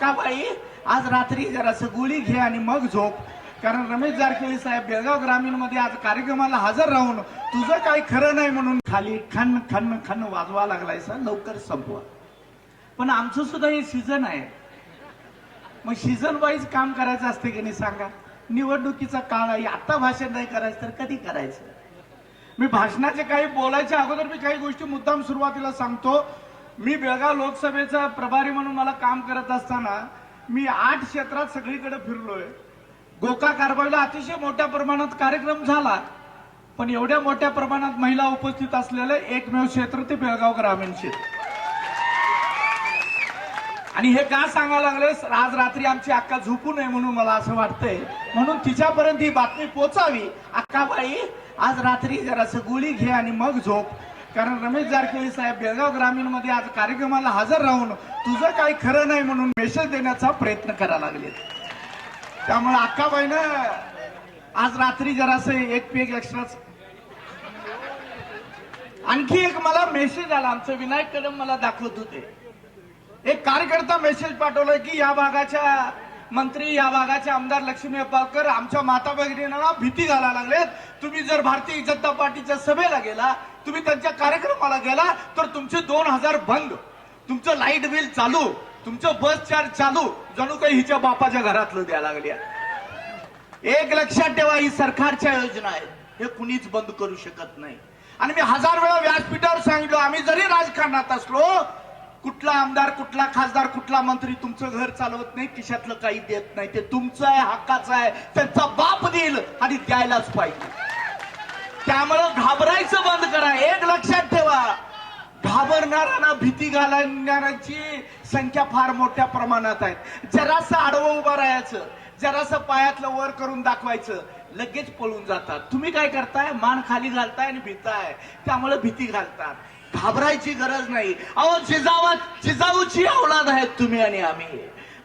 का बाई? आज रात्री जरासं गोळी घे आणि मग झोप. कारण रमेश जारखेडी साहेब बेळगाव ग्रामीणमध्ये आज कार्यक्रमाला हजर राहून तुझं काही खरं नाही म्हणून खाली खन खन खन वाजवा लागलाय सर. लवकर संपवा. पण आमचं सुद्धा हे सीझन आहे. मग सीझन वाईज काम करायचं असते की नाही सांगा? निवडणुकीचा काळ आहे. आता भाषण नाही करायचं तर कधी करायचं? मी भाषणाचे काही बोलायच्या अगोदर मी काही गोष्टी मुद्दाम सुरुवातीला सांगतो. मी बेळगाव लोकसभेचा प्रभारी म्हणून मला काम करत असताना मी आठ क्षेत्रात सगळीकडे फिरलोय. गोका कारभाईला अतिशय मोठ्या प्रमाणात कार्यक्रम झाला पण एवढ्या मोठ्या प्रमाणात महिला उपस्थित असलेलं एकमेव क्षेत्र ते बेळगाव ग्रामीण क्षेत्र आणि हे का सांगायला लागले? आज रात्री आमची अक्का झोपू नये म्हणून मला असं वाटतंय. म्हणून तिच्यापर्यंत ही बातमी पोचावी. अक्काबाई आज रात्री जरासं गोळी घे आणि मग झोप. कारण रमेश जारखेडी साहेब बेळगाव ग्रामीणमध्ये आज कार्यक्रमाला हजर राहून तुझं काही खरं नाही म्हणून मेसेज देण्याचा प्रयत्न करायला लागले त्यामुळे अक्काबाईनं आज रात्री जरासं एक पेग एक्स्ट्रा आणखी एक मला मेसेज आला. आमचं विनायक कदम मला दाखवत होते. एक कार्यकर्ता मेसेज पाठवलाय की या भागाच्या मंत्री या भागाचे आमदार लक्ष्मी अप्पाकर आमच्या माता भगिनींना भीती घालायला लागलेत. तुम्ही जर भारतीय जनता पार्टीच्या सभेला गेला तुम्ही त्यांच्या कार्यक्रमाला गेला तर तुमचे दोन हजार बंद. तुमचं लाइट बिल चालू. तुमचं बस चार्ज चालू. जणू काही हिच्या बापाच्या घरातलं द्यायला लागल्या. एक लक्षात ठेवा ही सरकारच्या योजना आहेत. हे कुणीच बंद करू शकत नाही. आणि मी हजार वेळा व्यासपीठावर सांगितलं आम्ही जरी राजकारणात असलो कुठला आमदार कुठला खासदार कुठला मंत्री तुमचं घर चालवत नाही खिशातलं काही देत नाही. ते तुमचं आहे हक्काचं आहे. त्यांचा बाप देईल आणि द्यायलाच पाहिजे. त्यामुळं घाबरायचं बंद करा. एक लक्षात ठेवा. घाबरणाऱ्यांना भीती घालणाऱ्यांची संख्या फार मोठ्या प्रमाणात आहे जरासं आडवं उभं राहायचं. जरासं पायातलं वर करून दाखवायचं. लगेच पळून जातात. तुम्ही काय करताय? मान खाली घालताय आणि भीताय. त्यामुळे भीती घालतात. घाबरायची गरज नाही. अहो जिजावत जिजाऊची औलाद आहेत तुम्ही आणि आम्ही.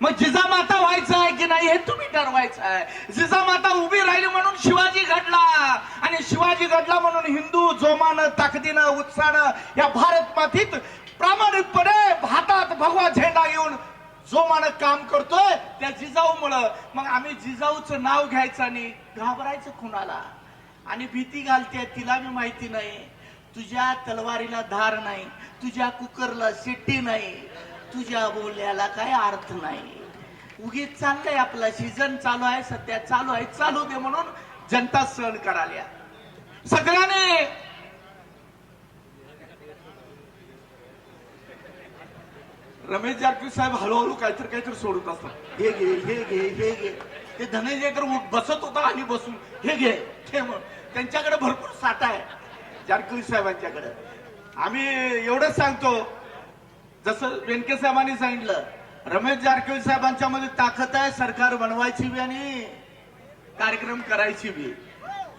मग जिजामाता व्हायचं आहे की नाही हे तुम्ही ठरवायचं आहे. जिजामाता उभी राहिली म्हणून शिवाजी घडला. आणि शिवाजी घडला म्हणून हिंदू जोमानं ताकदीनं उत्साहानं या भारत मातीत प्रामाणिकपणे हातात भगवा झेंडा घेऊन जोमानं काम करतोय त्या जिजाऊमुळं. मग आम्ही जिजाऊचं नाव घ्यायचं आणि घाबरायचं कुणाला? आणि भीती घालते तिला मी माहिती नाही. तुझ्या तलवारीला धार नाही तुझ्या कुकरला शिट्टी नाही तुझ्या बोलण्याला काय अर्थ नाही. उगीच चाललंय आपला सीझन चालू आहे सध्या चालू आहे चालू दे म्हणून जनता सहन कराल्या सगळ्याने! रमेश जारकी साहेब हळूहळू काहीतरी काहीतरी सोडत असतात. हे घे हे घे हे घे. ते धनंजय तर बसत होता आणि बसून. हे घे हे म्हण. त्यांच्याकडे भरपूर साठा आहे. जारकुली साहेबांच्याकडे. आम्ही एवढंच सांगतो जसं वेनके साहेबांनी सांगितलं रमेश जारकिहोळी साहेबांच्या मध्ये ताकद आहे सरकार बनवायची बी आणि कार्यक्रम करायची बी.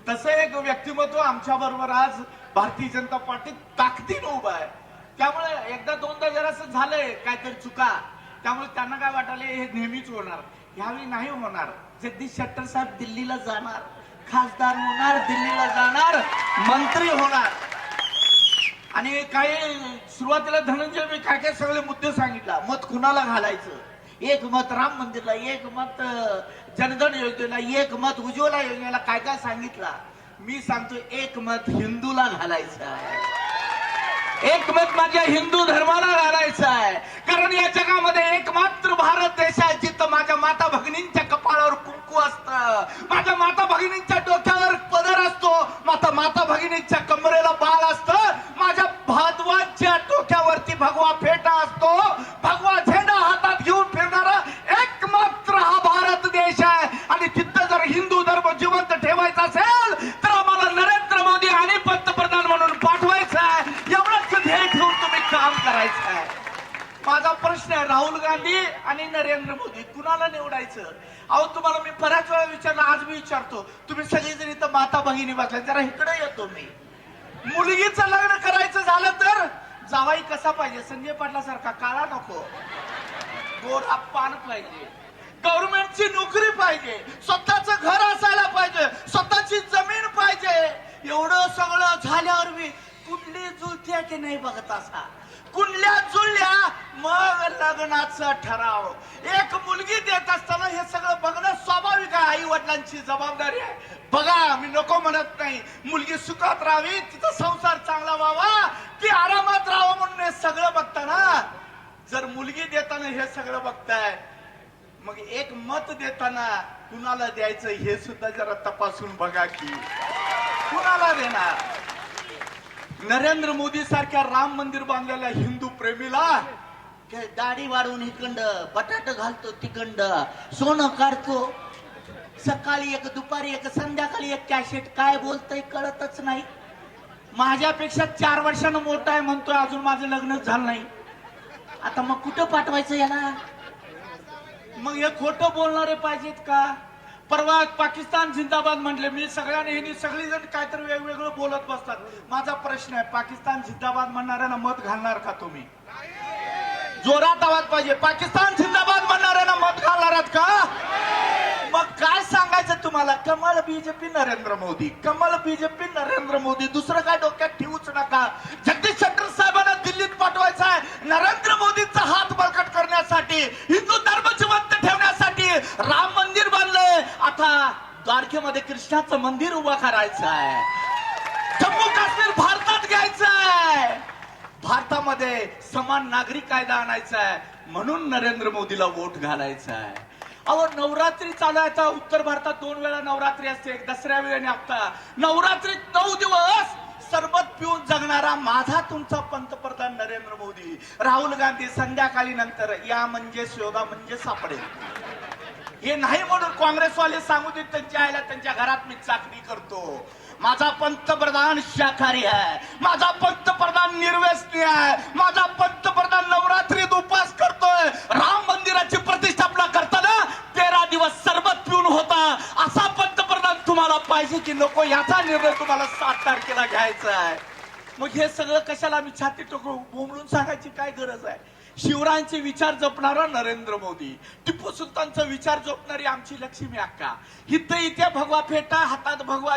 तसं एक व्यक्तिमत्व आमच्या बरोबर आज भारतीय जनता पार्टीत ताकदीनं उभं आहे. त्यामुळे एकदा दोनदा जरासं झालंय काहीतरी चुका त्यामुळे त्यांना काय वाटायला हे नेहमीच होणार. ह्यावेळी नाही होणार. जगदीश शेट्टर साहेब दिल्लीला जाणार. खासदार होणार दिल्लीला जाणार मंत्री होणार. आणि काही सुरुवातीला धनंजय मी काय काय सगळे मुद्दे सांगितला. मत कुणाला घालायचं? एक मत राम मंदिरला एक मत जनधन योजनेला एक मत उज्ज्वला योजनेला काय काय सांगितला? मी सांगतो एक मत हिंदूला घालायचं आहे. एकमत माझ्या हिंदू धर्माला घालायचं आहे कारण या जगामध्ये एकमात्र भारत देश आहे जिथं माझ्या माता भगिनींच्या कपाळावर कुंकू असतं. माझ्या माता भगिनींच्या डोक्यावर पदर असतो. माता माता भगिनींच्या कमरेला बाळ प्रश्न आहे. राहुल गांधी आणि नरेंद्र मोदी. कुणाला निवडायचं? अहो तुम्हाला मी बऱ्याच वेळा विचारलं आज मी विचारतो. तुम्ही सगळीजण इथं माता भगिनी बसल्या जरा इकडे येतो मी मुलगीचं लग्न करायचं झालं तर जावाई कसा पाहिजे? संजय पाटला सारखा काळा नको. गोरा पान पाहिजे. गव्हर्नमेंटची नोकरी पाहिजे. स्वतःच घर असायला पाहिजे स्वतःची जमीन पाहिजे एवढं सगळं झाल्यावर मी कुठली जुळते की नाही बघत असा. कुंडल्या जुळल्या मग लग्नाचा ठराव. एक मुलगी देत असताना हे सगळं बघणं स्वाभाविक आहे. आई वडिलांची जबाबदारी आहे. बघा मी नको म्हणत नाही. मुलगी सुखात राहावी तिचा संसार चांगला व्हावा ती आरामात राहावं म्हणून हे सगळं बघताना जर मुलगी देताना हे सगळं बघताय मग एक मत देताना कुणाला द्यायचं हे सुद्धा जरा तपासून बघा की कुणाला देणार? नरेंद्र मोदी सारख्या राम मंदिर बांधलेल्या हिंदू प्रेमीला काय दाढी वाढवून इकंड बटाट घालतो तिकंड सोनं काढतो. सकाळी एक दुपारी एक संध्याकाळी एक कॅसेट काय बोलतय कळतच नाही. माझ्यापेक्षा चार वर्षानं मोठा आहे म्हणतोय अजून माझं लग्नच झालं नाही. आता मग कुठं पाठवायचं याला? मग हे खोटं बोलणारे पाहिजेत का? परवा पाकिस्तान जिंदाबाद म्हटले मी सगळ्यांनी सगळी जण काहीतरी वेगवेगळं बोलत बसतात. माझा प्रश्न आहे पाकिस्तान जिंदाबाद म्हणणाऱ्यांना मत घालणार का तुम्ही? जोरात आवाज पाहिजे. पाकिस्तान जिंदाबाद म्हणणाऱ्यांना मत घालणार आहात का? मग काय सांगायचं तुम्हाला? कमल बीजेपी नरेंद्र मोदी. कमल बीजेपी नरेंद्र मोदी. दुसरं काय डोक्यात ठेवूच नका. जगदीश शेट्टर साहेबांना दिल्लीत पाठवायचं आहे. नरेंद्र मोदींचा हात बळकट करण्यासाठी बांधलंय आता द्वारकेमध्ये कृष्णाचं मंदिर उभं करायचं आहे जम्मू काश्मीर भारतात घ्यायचं आहे भारतामध्ये समान नागरिक कायदा आणायचा आहे म्हणून नरेंद्र मोदीला वोट घालायचा आहे अहो नवरात्री चालू आहे उत्तर भारतात दोन वेळा नवरात्री असते. एक दसऱ्या वेळेने आता. नवरात्रीत नऊ दिवस सरबत पिऊन जगणारा माझा तुमचा पंतप्रधान नरेंद्र मोदी. राहुल गांधी संध्याकाळी नंतर या म्हणजे शोधा म्हणजे सापडेल. हे नाही म्हणून काँग्रेसवाले सांगू देत त्यांच्या आईला त्यांच्या घरात मी चाकरी करतो. माझा पंतप्रधान शाकाहारी आहे. माझा पंतप्रधान निर्व्यसनी आहे. माझा पंतप्रधान नवरात्रीत उपास करतोय. राम मंदिराची प्रतिष्ठापना करताना तेरा दिवस सरबत पिऊन होता. असा पंतप्रधान तुम्हाला पाहिजे की नको याचा निर्णय तुम्हाला सात तारखेला घ्यायचा आहे. मग हे सगळं कशाला मी छाती टोकून बोमळून सांगायची काय गरज आहे? शिवरायांचे विचार जपणारा नरेंद्र मोदी टिपू सुलतानचा विचार जपणारी आमची लक्ष्मी अक्का. इथं इथे भगवा फेटा हातात भगवा